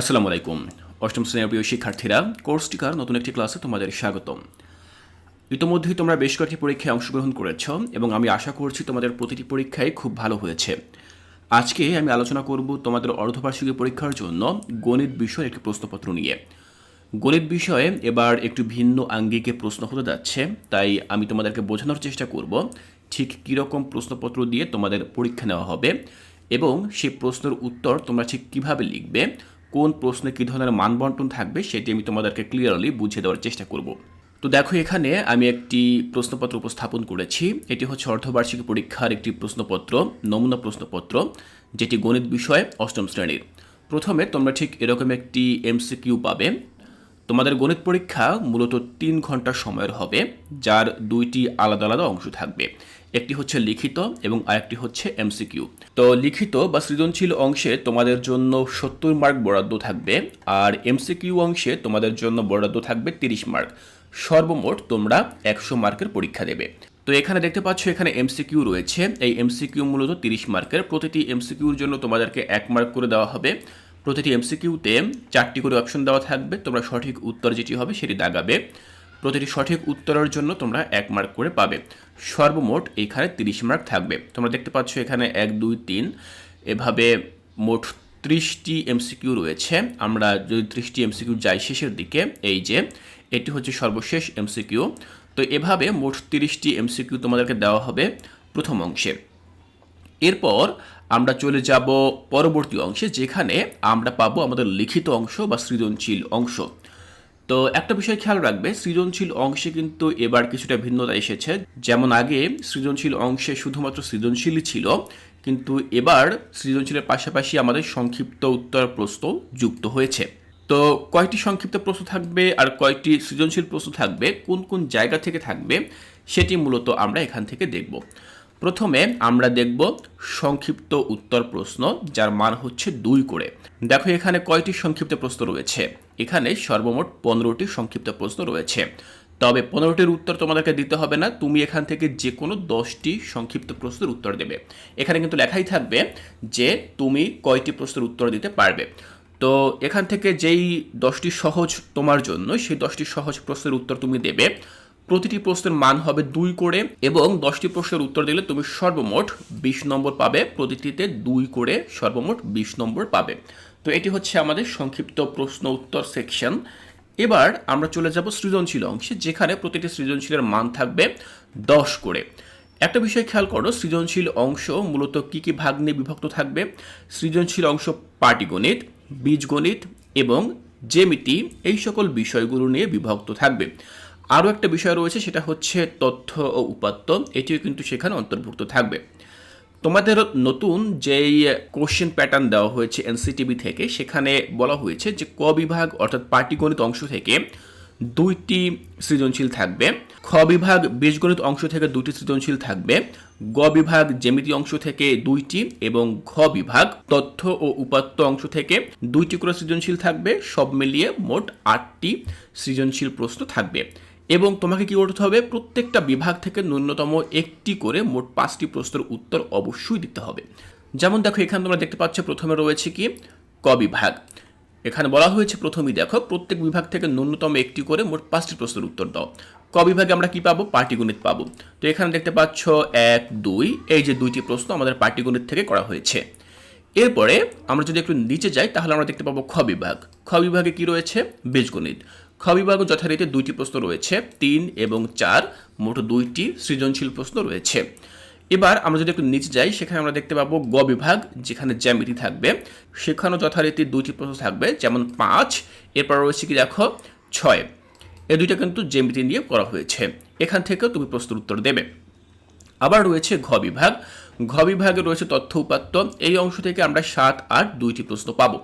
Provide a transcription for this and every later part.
আসসালামু আলাইকুম। অষ্টম শ্রেণির প্রিয় শিক্ষার্থীরা, কোর্স টিকার নতুন একটি ক্লাসে তোমাদের স্বাগতম। ইতোমধ্যেই তোমরা বেশ কয়েকটি পরীক্ষায় অংশগ্রহণ করেছ এবং আমি আশা করছি তোমাদের প্রতিটি পরীক্ষায় খুব ভালো হয়েছে। আজকে আমি আলোচনা করব তোমাদের অর্ধবার্ষিকী পরীক্ষার জন্য গণিত বিষয়ের একটি প্রশ্নপত্র নিয়ে। গণিত বিষয়ে এবার একটু ভিন্ন আঙ্গিকে প্রশ্ন হতে যাচ্ছে, তাই আমি তোমাদেরকে বোঝানোর চেষ্টা করব ঠিক কীরকম প্রশ্নপত্র দিয়ে তোমাদের পরীক্ষা নেওয়া হবে এবং সেই প্রশ্নের উত্তর তোমরা ঠিক কীভাবে লিখবে কোন প্রশ্নে কী ধরনের মানবন্টন থাকবে সেটি আমি তোমাদেরকে ক্লিয়ারলি বুঝিয়ে দেওয়ার চেষ্টা করব। তো দেখো, এখানে আমি একটি প্রশ্নপত্র উপস্থাপন করেছি। এটি হচ্ছে অর্ধবার্ষিক পরীক্ষার একটি প্রশ্নপত্র, নমুনা প্রশ্নপত্র, যেটি গণিত বিষয়ে অষ্টম শ্রেণির। প্রথমে তোমরা ঠিক এরকম একটি এমসিকিউ পাবে। তোমাদের গণিত পরীক্ষা মূলত তিন ঘণ্টা সময়ের হবে, যার দুইটি আলাদা আলাদা অংশ থাকবে। একটি হচ্ছে লিখিত এবং আরেকটি হচ্ছে এমসিকিউ তো লিখিত বা সৃজনশীল অংশে তোমাদের জন্য সত্তর মার্ক বরাদ্দ থাকবে, আর এমসিকিউ অংশে তোমাদের জন্য বরাদ্দ থাকবে তিরিশ মার্ক। সর্বমোট তোমরা একশো মার্কের পরীক্ষা দেবে। তো এখানে দেখতে পাচ্ছ, এখানে এমসিকিউ রয়েছে। এই এমসিকিউ মূলত তিরিশ মার্কের। প্রতিটি এমসিকিউর জন্য তোমাদেরকে এক মার্ক করে দেওয়া হবে। প্রতিটি এমসিকিউতে চারটি করে অপশন দেওয়া থাকবে, তোমরা সঠিক উত্তর যেটি হবে সেটি দাগাবে। প্রতিটি সঠিক উত্তরের জন্য তোমরা এক মার্ক করে পাবে। সর্বমোট এখানে তিরিশ মার্ক থাকবে। তোমরা দেখতে পাচ্ছ এখানে এক, দুই, তিন। এভাবে মোট ত্রিশটি এমসিকিউ রয়েছে। আমরা যদি ত্রিশটি এমসিকিউ যাই শেষের দিকে, এই যে, এটি হচ্ছে সর্বশেষ এমসিকিউ তো এভাবে মোট তিরিশটি এমসিকিউ তোমাদেরকে দেওয়া হবে প্রথম অংশে। এরপর আমরা চলে যাব পরবর্তী অংশে, যেখানে আমরা পাবো আমাদের লিখিত অংশ বা সৃজনশীল অংশ। তো একটা বিষয় খেয়াল রাখবে, সৃজনশীল অংশে কিন্তু এবার কিছুটা ভিন্নতা এসেছে। যেমন আগে সৃজনশীল অংশে শুধুমাত্র সৃজনশীলই ছিল, কিন্তু এবার সৃজনশীলের পাশাপাশি আমাদের সংক্ষিপ্ত উত্তর প্রশ্ন যুক্ত হয়েছে। তো কয়টি সংক্ষিপ্ত প্রশ্ন থাকবে আর কয়টি সৃজনশীল প্রশ্ন থাকবে, কোন কোন জায়গা থেকে থাকবে, সেটি মূলত আমরা এখান থেকে দেখব। প্রথমে আমরা দেখব সংক্ষিপ্ত উত্তর প্রশ্ন, যার মান হচ্ছে দুই করে। দেখো এখানে কয়টি সংক্ষিপ্ত প্রশ্ন রয়েছে? এখানে সর্বমোট পনেরোটি সংক্ষিপ্ত প্রশ্ন রয়েছে। তবে পনেরোটির উত্তর তোমাদেরকে দিতে হবে না, তুমি এখান থেকে যে কোনো দশটি সংক্ষিপ্ত প্রশ্নের উত্তর দেবে। এখানে কিন্তু লেখাই থাকবে যে তুমি কয়টি প্রশ্নের উত্তর দিতে পারবে। তো এখান থেকে যেই দশটি সহজ তোমার জন্য, সেই দশটি সহজ প্রশ্নের উত্তর তুমি দেবে। প্রতিটি প্রশ্নের মান হবে দুই করে এবং দশটি প্রশ্নের উত্তর দিলে তুমি সর্বমোট বিশ নম্বর পাবে। প্রতিটিতে দুই করে সর্বমোট বিশ নম্বর পাবে। তো এটি হচ্ছে আমাদের সংক্ষিপ্ত প্রশ্ন উত্তর সেকশন। এবার আমরা চলে যাব সৃজনশীল অংশে, যেখানে প্রতিটি সৃজনশীলের মান থাকবে দশ করে। একটা বিষয় খেয়াল করো, সৃজনশীল অংশ মূলত কি কি ভাগ নিয়ে বিভক্ত থাকবে? সৃজনশীল অংশ পাটিগণিত, বীজগণিত এবং জেমিতি এই সকল বিষয়গুলো নিয়ে বিভক্ত থাকবে। আরও একটা বিষয় রয়েছে, সেটা হচ্ছে তথ্য ও উপাত্ত। এটিও কিন্তু সেখানে অন্তর্ভুক্ত থাকবে। তোমাদের নতুন যেই কোশ্চেন প্যাটার্ন দেওয়া হয়েছে এনসিটিভি থেকে, সেখানে বলা হয়েছে যে ক বিভাগ, অর্থাৎ পাটিগণিত অংশ থেকে দুইটি সৃজনশীল থাকবে। খ বিভাগ, বীজগণিত অংশ থেকে দুটি সৃজনশীল থাকবে। গ বিভাগ, জ্যামিতি অংশ থেকে দুইটি এবং ঘ বিভাগ, তথ্য ও উপাত্ত অংশ থেকে দুইটি করে সৃজনশীল থাকবে। সব মিলিয়ে মোট আটটি সৃজনশীল প্রশ্ন থাকবে। এবং তোমাকে কি করতে হবে? প্রত্যেকটা বিভাগ থেকে ন্যূনতম একটি করে মোট পাঁচটি প্রশ্নের উত্তর অবশ্যই দিতে হবে। যেমন দেখো, এখানে তোমরা দেখতে পাচ্ছ প্রথমে রয়েছে কি? ক বিভাগ। এখানে বলা হয়েছে প্রথমেই দেখো, প্রত্যেক বিভাগ থেকে ন্যূনতম একটি করে মোট পাঁচটি প্রশ্নের উত্তর দাও। ক বিভাগে আমরা কি পাবো? পাটিগণিত পাবো। তো এখানে দেখতে পাচ্ছ এক, দুই, এই যে দুইটি প্রশ্ন আমাদের পাটিগণিত থেকে করা হয়েছে। এরপরে আমরা যদি একটু নিচে যাই, তাহলে আমরা দেখতে পাবো খ বিভাগ। খ বিভাগে কি রয়েছে? বীজগণিত। খ যথারীতি দুইটি প্রশ্ন রয়েছে, তিন এবং চার, মোট দুইটি সৃজনশীল প্রশ্ন রয়েছে। এবার আমরা যদি একটু নিচে যাই, সেখানে আমরা দেখতে পাবো গ বিভাগ, যেখানে জ্যামিতি থাকবে। সেখানেও যথারীতি দুইটি প্রশ্ন থাকবে, যেমন পাঁচ, এরপর রয়েছে কি দেখো, ছয়। এ দুইটা কিন্তু জ্যামিতি নিয়ে করা হয়েছে। এখান থেকেও তুমি প্রশ্নের উত্তর দেবে। আবার রয়েছে ঘ বিভাগ। ঘ বিভাগে রয়েছে তথ্য উপাত্ত। এই অংশ থেকে আমরা সাত, আট দুইটি প্রশ্ন পাবো।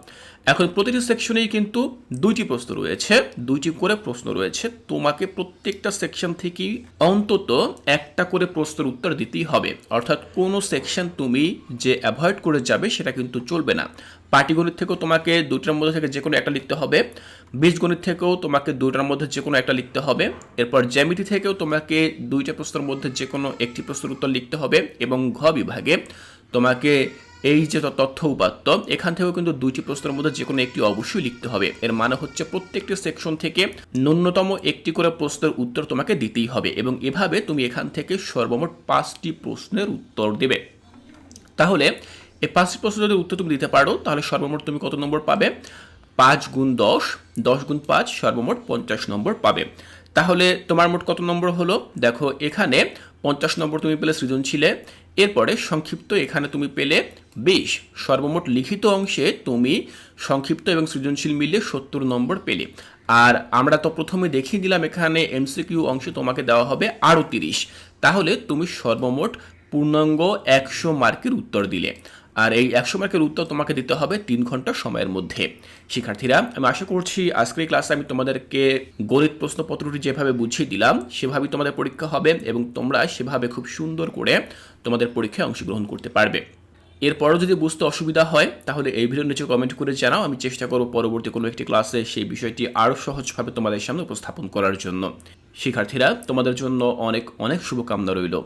এখন প্রতিটি সেকশনেই কিন্তু দুইটি প্রশ্ন রয়েছে, দুইটি করে প্রশ্ন রয়েছে। তোমাকে প্রত্যেকটা সেকশন থেকেই অন্তত একটা করে প্রশ্নের উত্তর দিতেই হবে। অর্থাৎ কোনো সেকশন তুমি যে অ্যাভয়েড করে যাবে সেটা কিন্তু চলবে না। পাটিগণিত থেকেও তোমাকে দুইটার মধ্যে থেকে যে কোনো একটা লিখতে হবে। বীজগণিত থেকেও তোমাকে দুইটার মধ্যে যে কোনো একটা লিখতে হবে। এরপর জ্যামিতি থেকেও তোমাকে দুইটা প্রশ্নের মধ্যে যে কোনো একটি প্রশ্নের উত্তর লিখতে হবে এবং ঘ বিভাগে তোমাকে এই যে তথ্য উপাত্ত, এখান থেকেও কিন্তু দুইটি প্রশ্নের মধ্যে যে কোনো একটি অবশ্যই লিখতে হবে। এর মানে হচ্ছে প্রত্যেকটি সেকশন থেকে ন্যূনতম একটি করে প্রশ্নের উত্তর তোমাকে দিতেই হবে এবং এভাবে তুমি এখান থেকে সর্বমোট পাঁচটি প্রশ্নের উত্তর দেবে। তাহলে, এই পাঁচটি প্রশ্ন যদি উত্তর তুমি দিতে পারো, তাহলে সর্বমোট তুমি কত নম্বর পাবে? পাঁচ গুণ দশ দশ গুণ পাঁচ, সর্বমোট পঞ্চাশ নম্বর পাবে। তাহলে তোমার মোট কত নম্বর হলো? দেখো, এখানে পঞ্চাশ নম্বর তুমি পেলে সৃজনশীলে, এরপরে সংক্ষিপ্ত এখানে তুমি পেলে বিশ। সর্বমোট লিখিত অংশে তুমি সংক্ষিপ্ত এবং সৃজনশীল মিলে সত্তর নম্বর পেলে। আর আমরা তো প্রথমে দেখিয়ে দিলাম এখানে এমসিকিউ অংশে তোমাকে দেওয়া হবে আরও তিরিশ। তাহলে তুমি সর্বমোট পূর্ণাঙ্গ একশো মার্কের উত্তর দিলে। আর এই একশো মার্কের উত্তর তোমাকে দিতে হবে তিন ঘণ্টা সময়ের মধ্যে। শিক্ষার্থীরা, আমি আশা করছি আজকের ক্লাসে আমি তোমাদেরকে গণিত প্রশ্নপত্রটি যেভাবে বুঝিয়ে দিলাম, সেভাবেই তোমাদের পরীক্ষা হবে এবং তোমরা সেভাবে খুব সুন্দর করে তোমাদের পরীক্ষায় অংশগ্রহণ করতে পারবে। এরপরও যদি বুঝতে অসুবিধা হয়, তাহলে এই ভিডিওর নিচে কমেন্ট করে জানাও। আমি চেষ্টা করব পরবর্তী কোনো একটি ক্লাসে সেই বিষয়টি আরও সহজভাবে তোমাদের সামনে উপস্থাপন করার জন্য। শিক্ষার্থীরা, তোমাদের জন্য অনেক অনেক শুভকামনা রইল।